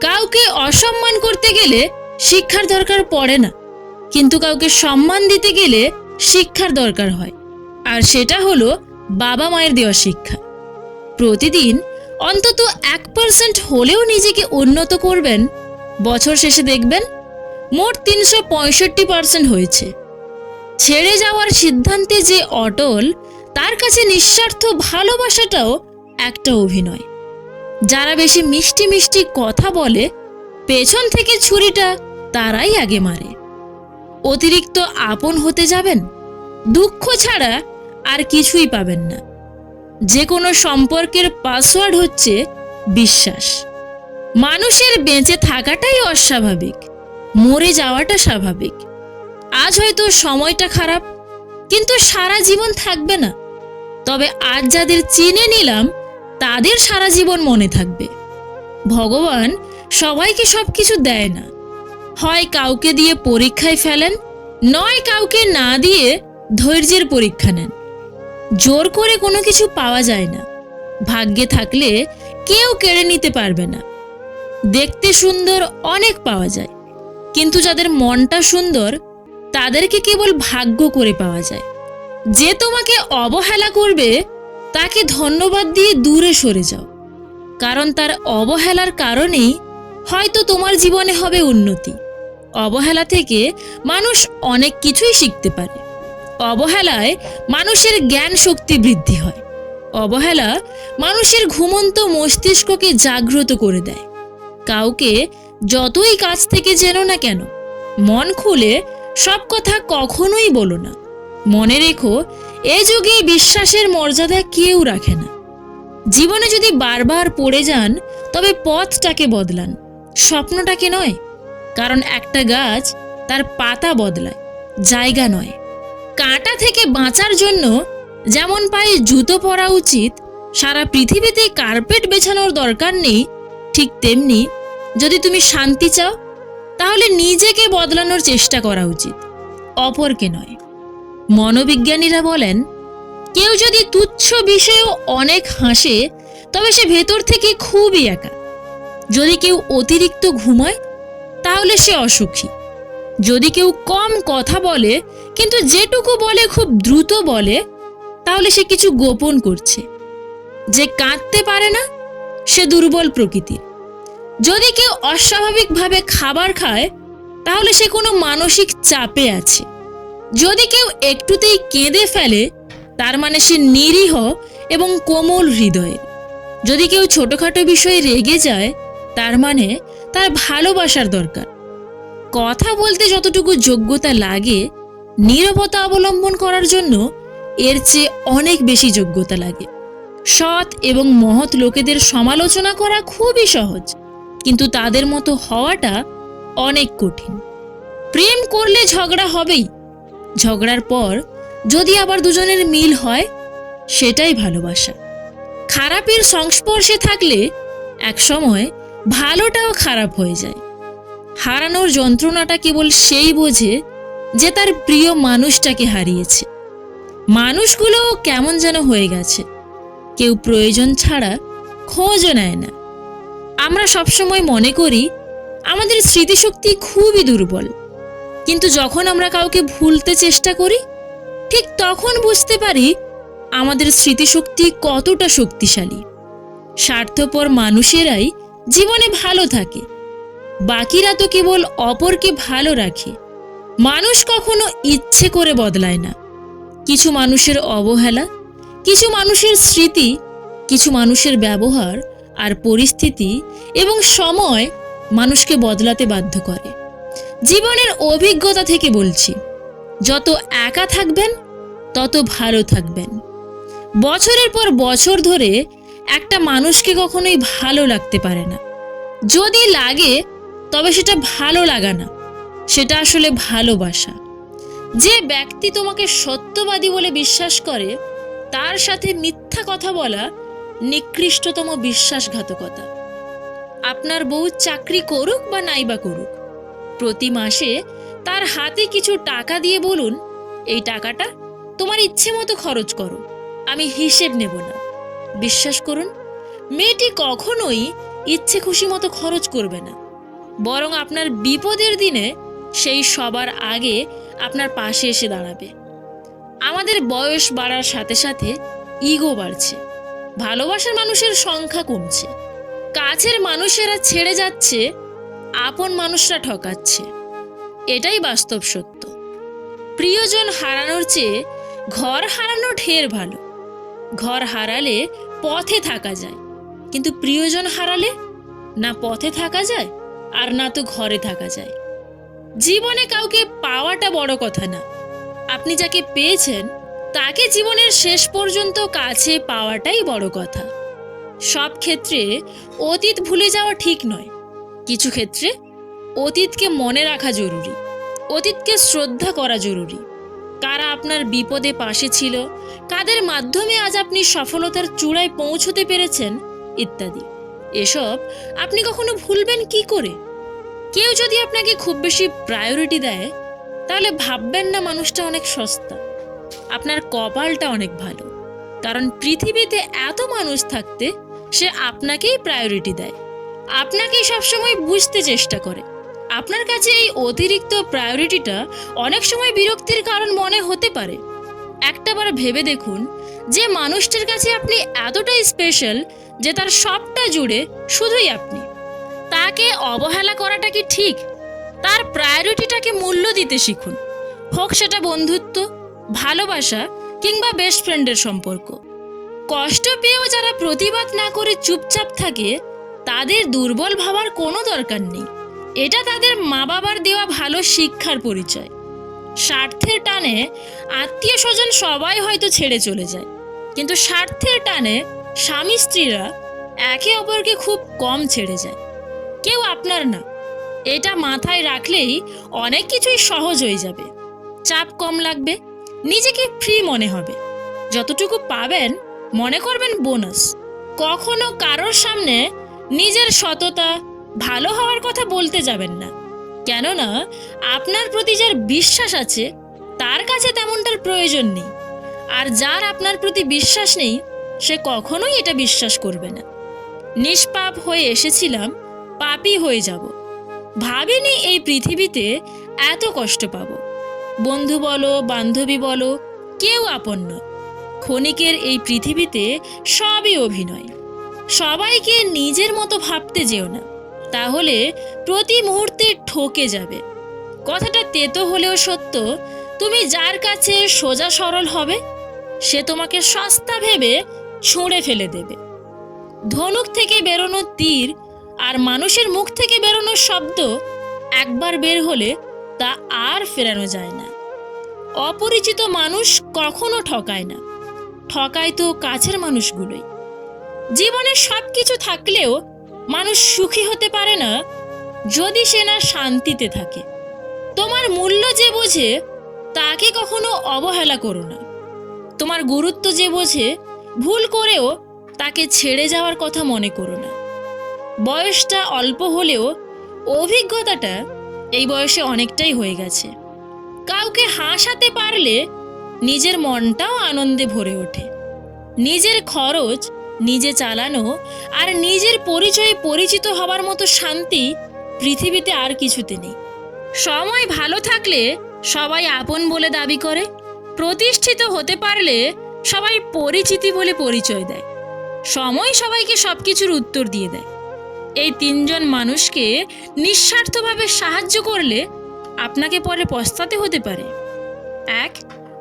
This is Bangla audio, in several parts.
কাউকে অসম্মান করতে গেলে শিক্ষার দরকার পড়ে না। কিন্তু কাউকে সম্মান দিতে গেলে শিক্ষার দরকার হয়। আর সেটা হলো বাবা মায়ের দেওয়া শিক্ষা। প্রতিদিন অন্তত এক পার্সেন্ট হলেও নিজেকে উন্নত করবেন। বছর শেষে দেখবেন মোট তিনশো পঁয়ষট্টি পার্সেন্ট হয়েছে। ছেড়ে যাওয়ার সিদ্ধান্তে যে অটল, তার কাছে নিঃস্বার্থ ভালোবাসাটাও একটা অভিনয়। যারা বেশি মিষ্টি মিষ্টি কথা বলে, পেছন থেকে ছুরিটা তারাই আগে মারে। অতিরিক্ত আপন হতে যাবেন, দুঃখ ছাড়া আর কিছুই পাবেন না। যে কোনো সম্পর্কের পাসওয়ার্ড হচ্ছে বিশ্বাস। মানুষের বেঁচে থাকাটাই অস্বাভাবিক, মরে যাওয়াটা স্বাভাবিক। আজ হয়তো সময়টা খারাপ, কিন্তু সারা জীবন থাকবে না। তবে আজ যাদের চিনে নিলাম তাদের সারা জীবন মনে থাকবে। ভগবান সবাইকে সব কিছু দেয় না। হয় কাউকে দিয়ে পরীক্ষায় ফেলেন, নয় কাউকে না দিয়ে ধৈর্যের পরীক্ষা নেন। জোর করে কোনো কিছু পাওয়া যায় না। ভাগ্যে থাকলে কেউ কেড়ে নিতে পারবে না। দেখতে সুন্দর অনেক পাওয়া যায়, কিন্তু যাদের মনটা সুন্দর, তাদেরকে কেবল ভাগ্য করে পাওয়া যায়। যে তোমাকে অবহেলা করবে তাকে ধন্যবাদ দিয়ে দূরে সরে যাও। কারণ তার অবহেলার কারণেই হয়তো তোমার জীবনে হবে উন্নতি। অবহেলা থেকে মানুষ অনেক কিছুই শিখতে পারে। অবহেলায় মানুষের জ্ঞান শক্তি বৃদ্ধি হয়। অবহেলা মানুষের ঘুমন্ত মস্তিষ্ককে জাগ্রত করে দেয়। কাউকে যতই কাছ থেকে জেনো না কেন, মন খুলে সব কথা কখনোই বলো না। মনে রেখো এ যুগে বিশ্বাসের মর্যাদা কেউ রাখে না। জীবনে যদি বারবার পড়ে যান, তবে পথটাকে বদলান। স্বপ্নটাকে নয়, কারণ একটা গাছ তার পাতা বদলায়, জায়গা নয়। কাঁটা থেকে বাঁচার জন্য যেমন পায়ে জুতো পরা উচিত, সারা পৃথিবীতে কার্পেট বেছানোর দরকার নেই, ঠিক তেমনি যদি তুমি শান্তি চাও, তাহলে নিজেকে বদলানোর চেষ্টা করা উচিত, অপরকে নয়। মনোবিজ্ঞানীরা বলেন, কেউ যদি তুচ্ছ বিষয়েও অনেক হাসে, তবে সে ভেতর থেকে খুবই একা। যদি কেউ অতিরিক্ত ঘুমায়, তাহলে সে অসুখী। যদি কেউ কম কথা বলে, কিন্তু যেটুকু বলে খুব দ্রুত বলে, তাহলে সে কিছু গোপন করছে। যে কাঁদতে পারে না, সে দুর্বল প্রকৃতির। যদি কেউ অস্বাভাবিকভাবে খাবার খায়, তাহলে সে কোনো মানসিক চাপে আছে। যদি কেউ একটুতেই কেঁদে ফেলে, তার মানে সে নিরীহ এবং কোমল হৃদয়ের যদি কেউ ছোটখাটো বিষয়ে রেগে যায়, তার মানে তার ভালোবাসার দরকার। কথা বলতে যতটুকু যোগ্যতা লাগে, নীরবতা অবলম্বন করার জন্য এর চেয়ে অনেক বেশি যোগ্যতা লাগে। সৎ এবং মহৎ লোকেদের সমালোচনা করা খুবই সহজ, কিন্তু তাদের মতো হওয়াটা অনেক কঠিন। প্রেম করলে ঝগড়া হবেই ঝগড়ার পর যদি আবার দুজনের মিল হয়, সেটাই ভালোবাসা। খারাপের সংস্পর্শে থাকলে একসময় ভালোটাও খারাপ হয়ে যায়। হারানোর যন্ত্রণাটা কেবল সেই বোঝে যে তার প্রিয় মানুষটাকে হারিয়েছে। মানুষগুলোও কেমন যেন হয়ে গেছে। কেউ প্রয়োজন ছাড়া খোঁজও নেয় না। আমরা সবসময় মনে করি, আমাদের স্মৃতিশক্তি খুবই দুর্বল। কিন্তু যখন আমরা কাউকে ভুলতে চেষ্টা করি, ঠিক তখন বুঝতে পারি আমাদের স্মৃতিশক্তি কতটা শক্তিশালী। স্বার্থপর মানুষেরাই জীবনে ভালো থাকে, বাকিরা তো কেবল অপরকে ভালো রাখে। মানুষ কখনো ইচ্ছে করে বদলায় না। কিছু মানুষের অবহেলা, কিছু মানুষের স্মৃতি, কিছু মানুষের ব্যবহার আর পরিস্থিতি এবং সময় মানুষকে বদলাতে বাধ্য করে। জীবনের অভিজ্ঞতা থেকে বলছি, যত একা থাকবেন, তত ভালো থাকবেন। বছরের পর বছর ধরে একটা মানুষকে কখনোই ভালো লাগতে পারে না। যদি লাগে, তবে সেটা ভালো লাগা না, সেটা আসলে ভালোবাসা। যে ব্যক্তি তোমাকে সত্যবাদী বলে বিশ্বাস করে, তার সাথে মিথ্যা কথা বলা নিকৃষ্টতম বিশ্বাসঘাতকতা। আপনার বউ চাকরি করুক বা নাইবা করুক প্রতি মাসে তার হাতে কিছু টাকা দিয়ে বলুন, এই টাকাটা তোমার ইচ্ছে মতো খরচ করো, আমি হিসেব নেব না। বিশ্বাস করুন, মেয়েটি কখনোই ইচ্ছে খুশি মতো খরচ করবে না। বরং আপনার বিপদের দিনে সেই সবার আগে আপনার পাশে এসে দাঁড়াবে। আমাদের বয়স বাড়ার সাথে সাথে ইগো বাড়ছে, ভালোবাসার মানুষের সংখ্যা কমছে, কাছের মানুষেরা ছেড়ে যাচ্ছে আপন মানুষরা ঠকাচ্ছে। এটাই বাস্তব সত্য। প্রিয়জন হারানোর চেয়ে ঘর হারানো ঢের ভালো। ঘর হারালে পথে থাকা যায়। কিন্তু প্রিয়জন হারালে না পথে থাকা যায় আর না তো ঘরে থাকা যায়। জীবনে কাউকে পাওয়াটা বড় কথা না। আপনি যাকে পেয়েছেন, তাকে জীবনের শেষ পর্যন্ত কাছে পাওয়াটাই বড় কথা। সব ক্ষেত্রে অতীত ভুলে যাওয়া ঠিক নয়। কিছু ক্ষেত্রে অতীতকে মনে রাখা জরুরি, অতীতকে শ্রদ্ধা করা জরুরি। কারা আপনার বিপদে পাশে ছিল, কাদের মাধ্যমে আজ আপনি সফলতার চূড়ায় পৌঁছতে পেরেছেন ইত্যাদি। এসব আপনি কখনো ভুলবেন কি করে? কেউ যদি আপনাকে খুব বেশি প্রায়োরিটি দেয়, তাহলে ভাববেন না মানুষটা অনেক সস্তা। আপনার কপালটা অনেক ভালো। কারণ পৃথিবীতে এত মানুষ থাকতে সে আপনাকেই প্রায়োরিটি দেয়। আপনাকেই সবসময় বুঝতে চেষ্টা করে। আপনার কাছে এই অতিরিক্ত প্রায়োরিটিটা অনেক সময় বিরক্তির কারণ মনে হতে পারে। একটাবার ভেবে দেখুন, যে মানুষটির কাছে আপনি এতটাই স্পেশাল যে তার সবটা জুড়ে শুধুই আপনি। তাকে অবহেলা করাটা কি ঠিক? তার প্রায়োরিটিটাকে মূল্য দিতে শিখুন। হোক সেটা বন্ধুত্ব, ভালোবাসা কিংবা বেস্ট ফ্রেন্ডের সম্পর্ক। কষ্ট পেয়েও যারা প্রতিবাদ না করে চুপচাপ থাকে তাদের দুর্বল ভাবার কোনো দরকার নেই। এটা তাদের মা বাবার দেওয়া ভালো শিক্ষার পরিচয়। স্বার্থের টানে আত্মীয় স্বজন সবাই হয়তো ছেড়ে চলে যায়। কিন্তু স্বার্থের টানে স্বামী স্ত্রীরা একে অপরকে খুব কম ছেড়ে যায়। কেউ আপনার না। এটা মাথায় রাখলেই অনেক কিছুই সহজ হয়ে যাবে। চাপ কম লাগবে, নিজেকে ফ্রি মনে হবে। যতটুকু পাবেন, মনে করবেন বোনাস। কখনো কারোর সামনে নিজের সততা, ভালো হওয়ার কথা বলতে যাবেন না। কেননা, আপনার প্রতি যার বিশ্বাস আছে, তার কাছে তেমনটার প্রয়োজন নেই। আর যার আপনার প্রতি বিশ্বাস নেই, সে কখনোই এটা বিশ্বাস করবে না। নিষ্পাপ হয়ে এসেছিলাম, পাপী হয়ে যাব। ভাবিনি এই পৃথিবীতে এত কষ্ট পাবো। বন্ধু বলো, বান্ধবী বলো, কেউ আপন ক্ষণিকের এই পৃথিবীতে সবই অভিনয়। সবাইকে নিজের মতো ভাবতে যেও না। তাহলে প্রতি মুহূর্তে ঠকে যাবে। কথাটা তেতো হলেও সত্য, তুমি যার কাছে সোজা সরল হবে, সে তোমাকে সস্তা ভেবে ছুঁড়ে ফেলে দেবে। ধনুক থেকে বেরোনো তীর আর মানুষের মুখ থেকে বেরোনো শব্দ একবার বের হলে তা আর ফেরানো যায় না। অপরিচিত মানুষ কখনো ঠকায় না। ঠকায় তো কাছের মানুষগুলোই। জীবনে সব কিছু থাকলেও মানুষ সুখী হতে পারে না যদি সে না শান্তিতে থাকে। তোমার মূল্য যে বোঝে, তাকে কখনো অবহেলা করো না। তোমার গুরুত্ব যে বোঝে, ভুল করেও তাকে ছেড়ে যাওয়ার কথা মনে করো না। বয়সটা অল্প হলেও অভিজ্ঞতাটা এই বয়সে অনেকটাই হয়ে গেছে। কাউকে হাসাতে পারলে নিজের মনটাও আনন্দে ভরে ওঠে। নিজের খরচ নিজে চালানো আর নিজের পরিচয়ে পরিচিত হবার মতো শান্তি পৃথিবীতে আর কিছুতে নেই। সময় ভালো থাকলে সবাই আপন বলে দাবি করে, প্রতিষ্ঠিত হতে পারলে সবাই পরিচিতি বলে পরিচয় দেয়। সময় সবাইকে সব কিছুর উত্তর দিয়ে দেয়। এই তিনজন মানুষকে নিঃস্বার্থভাবে সাহায্য করলে আপনাকে পরে পস্তাতে হতে পারে। এক,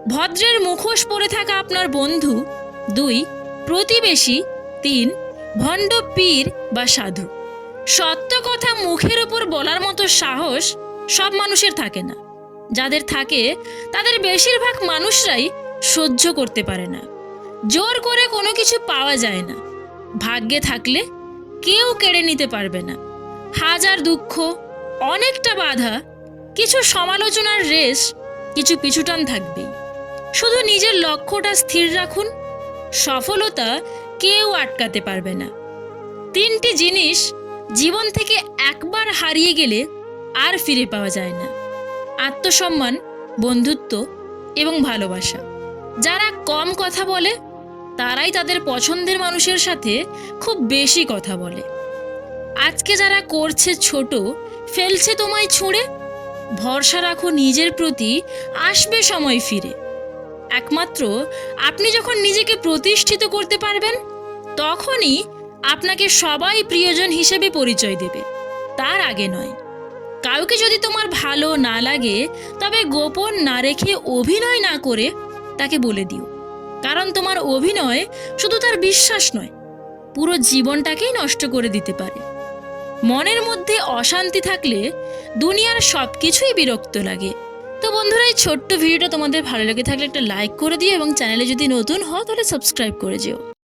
ভদ্রের মুখোশ পরে থাকা আপনার বন্ধু। দুই প্রতিবেশী তিন ভণ্ড পীর বা সাধু। সত্য কথা মুখের ওপর বলার মতো সাহস সব মানুষের থাকে না। যাদের থাকে, তাদের বেশিরভাগ মানুষরাই সহ্য করতে পারে না। জোর করে কোনো কিছু পাওয়া যায় না। ভাগ্যে থাকলে কেউ কেড়ে নিতে পারবে না। হাজার দুঃখ, অনেকটা বাধা, কিছু সমালোচনার রেশ, কিছু পিছুটান থাকবেই। শুধু নিজের লক্ষ্যটা স্থির রাখুন সফলতা কেউ আটকাতে পারবে না। তিনটি জিনিস জীবন থেকে একবার হারিয়ে গেলে আর ফিরে পাওয়া যায় না। আত্মসম্মান, বন্ধুত্ব এবং ভালোবাসা। যারা কম কথা বলে, তারাই তাদের পছন্দের মানুষের সাথে খুব বেশি কথা বলে। আজকে যারা করছে ছোট, ফেলছে তোমায় ছুঁড়ে, ভরসা রাখো নিজের প্রতি, আসবে সময় ফিরে। একমাত্র আপনি যখন নিজেকে প্রতিষ্ঠিত করতে পারবেন, তখনই আপনাকে সবাই প্রিয়জন হিসেবে পরিচয় দেবে। তার আগে নয়। কাউকে যদি তোমার ভালো না লাগে, তবে গোপন না রেখে অভিনয় না করে তাকে বলে দিও। কারণ তোমার অভিনয় শুধু তার বিশ্বাস নয়, পুরো জীবনটাকেই নষ্ট করে দিতে পারে। মনের মধ্যে অশান্তি থাকলে দুনিয়ার সব কিছুই বিরক্ত লাগে। তো বন্ধুরা, এই ছোট্ট ভিডিওটা তোমাদের ভালো লেগে থাকলে একটা লাইক করে দিও এবং চ্যানেলে যদি নতুন হও তাহলে সাবস্ক্রাইব করে যেও।